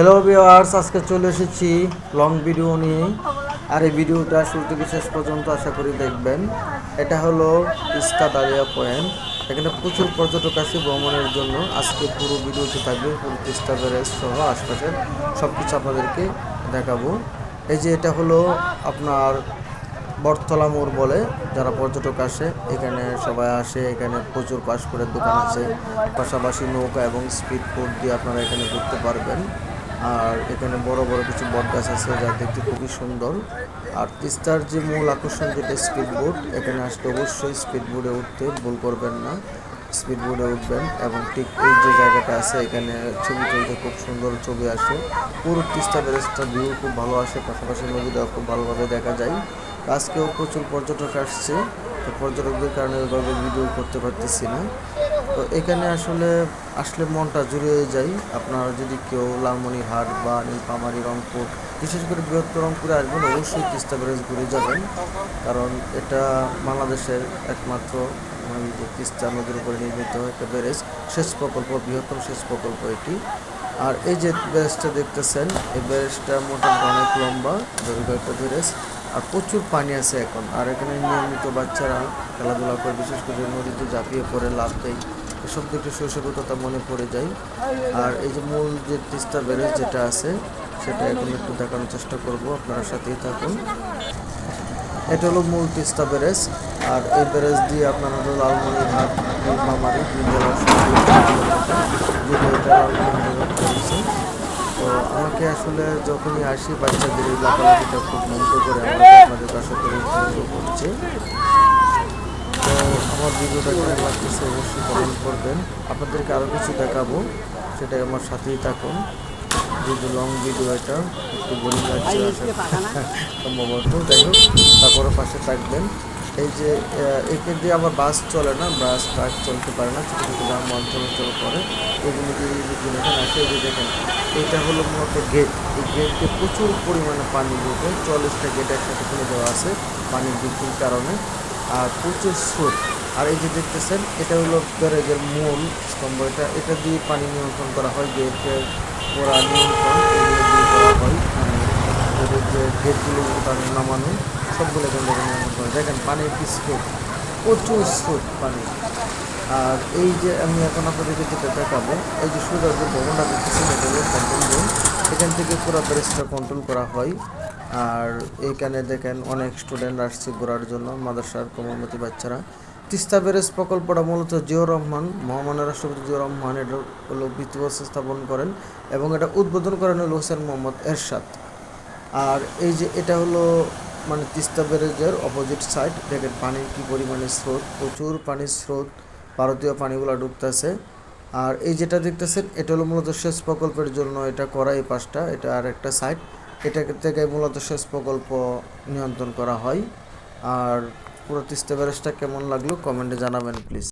Hello viewers আজকে চলে এসেছি লং ভিডিও নিয়ে। আর এই ভিডিওটা শুরু থেকে শেষ পর্যন্ত আশা করি দেখবেন। এটা হলো ইস্কা দারিয়া পয়েন্ট এখানে প্রচুর পর্যটক আসে ভ্রমণের জন্য। আজকে পুরো ভিডিওতে থাকবে পুরো তিস্তা ব্যারেজ সহ আশপাশের সব কিছু আপনাদেরকে দেখাবো। এই যে এটা হলো আপনার বটতলা মোড় বলে, যারা পর্যটক আসে, এখানে সবাই আসে, এখানে প্রচুর পাসপোর্টের দোকান আছে। পাশাপাশি নৌকা এবং স্পিড বোট দিয়ে আপনারা এখানে ঘুরতে পারবেন। আর এখানে বড় বড় কিছু বটগাছ আছে যা দেখতে খুবই সুন্দর। আর তিস্তার যে মূল আকর্ষণ যেটা স্পিড বোট এখানে আসলে অবশ্যই স্পিড বোটে উঠতে ভুল করবেন না। স্পিড বোর্ডে উঠবেন এবং ঠিক এই যে জায়গাটা আছে, এখানে ছবি তুলতে খুব সুন্দর ছবি আসে। পুরো তিস্তা ব্যারেজটা ভিউ খুব ভালো আসে, পাশাপাশি নদীটা খুব ভালোভাবে দেখা যায়। আজকেও প্রচুর পর্যটক আসছে, তো পর্যটকদের কারণে ওইভাবে ভিডিও করতে পারতেছি না। তো এখানে আসলে আসলে মনটা জুড়িয়ে যায়। আপনারা যদি কেউ লালমনিরহাট বা নীলপামারি রংপুর, বিশেষ করে বৃহত্তর রংপুরে আসবেন, অবশ্যই তিস্তা ব্যারেজ ঘুরে যাবেন। কারণ এটা বাংলাদেশের একমাত্র মানে যে তিস্তা নদীর উপরে নির্মিত একটা ব্যারেজ সেচ প্রকল্প, বৃহত্তম সেচ প্রকল্প এটি। আর এই যে ব্যারেজটা দেখতেছেন, এই ব্যারেজটা মোটামুটি অনেক লম্বা দীর্ঘ একটা ব্যারেজ আর প্রচুর পানি আছে এখন। আর এখানে নিয়মিত বাচ্চারা খেলাধুলা করে, বিশেষ করে নদীতে ঝাঁপিয়ে পড়ে লাভ দেয়। এসব দেখে শৈশবের কথা মনে পড়ে যায়। আর এই যে মূল যে তিস্তা ব্যারেজ যেটা আছে, সেটা এখন একটু দেখানোর চেষ্টা করব, আপনারা সাথেই থাকুন। এটা হলো মূল তিস্তা ব্যারেজ, আর এই ব্যারেজ দিয়ে আপনারা হলো লালমনিরহাট নীলমামারি দুই জেলার তো আমাকে আসলে যখনই আসি, বাচ্চাদের এই লাফালাফিটা খুব মুগ্ধ করে আমাকে আপনাদের করছে তো আমার ভিডিওটা কেমন লাগতেছে অবশ্যই কমেন্ট করবেন। আপনাদেরকে আরও কিছু দেখাবো সেটা আমার সাথেই থাকুন। যদি লং ভিডিও এটা একটু বোরিং লাগছে সম্ভবত। যাই হোক তারপরে পাশে থাকবেন। এই যে একে দিয়ে আবার বাস চলে না? বাস ট্রাক চলতে পারে না ছোটো ছোটো যানবাহন চলাচল করে এগুলো লোকজন এখানে আসে এই যে দেখেন এটা হলো মূলত গেট এই গেটে প্রচুর পরিমাণে পানি ঢুকে চল্লিশটা গেট একসাথে খুলে দেওয়া আছে পানির বৃদ্ধির কারণে। আর প্রচুর স্রোত। আর এই যে দেখতেছেন, এটা হলো ব্যারেজের মূল স্তম্ভ। এটা এটা দিয়ে পানি নিয়ন্ত্রণ করা হয় গেটের ওরা নিয়ন্ত্রণ, এগুলো দিয়ে করা হয়। মানে যে গেটগুলো তার নামানো, সবগুলো থেকে নিয়ন্ত্রণ করে দেখেন, পানির কি স্রোত? প্রচুর স্রোত পানি। আর এই যে আমি এখন আপনাদেরকে যেটা দেখাবো, এই যে সোজা যে ভবনটা দেখতেছেন, এটা হলো কন্ট্রোল রুম এখান থেকে পুরো ব্যারেজটা কন্ট্রোল করা হয়। আর এইখানে দেখেন অনেক স্টুডেন্ট আসছে ঘোরার জন্য, মাদ্রাসার কোমলমতি বাচ্চারা। তিস্তা ব্যারেজ প্রকল্পটা মূলত জিয়র রহমান, মহামান্য রাষ্ট্রপতি জিয়র রহমান, এটা হলো ভিত্তিবস্ত স্থাপন করেন এবং এটা উদ্বোধন করেন হলো হোসেন মোহাম্মদ এরশাদ। আর এই যে এটা হলো মানে তিস্তা ব্যারেজের অপোজিট সাইড দেখেন পানির কি পরিমাণে স্রোত, প্রচুর পানির স্রোত, ভারতীয় পানিগুলো ঢুকতেছে আর এই যেটা দেখতেছেন, এটা হলো মূলত সেচ প্রকল্পের জন্য এটা করা এই পাশটা, এটা আর একটা সাইড এটা থেকে মূলত সেচ প্রকল্প নিয়ন্ত্রণ করা হয়। আর পুরো তিস্তা ব্যারেজটা কেমন লাগল কমেন্টে জানাবেন, প্লিজ।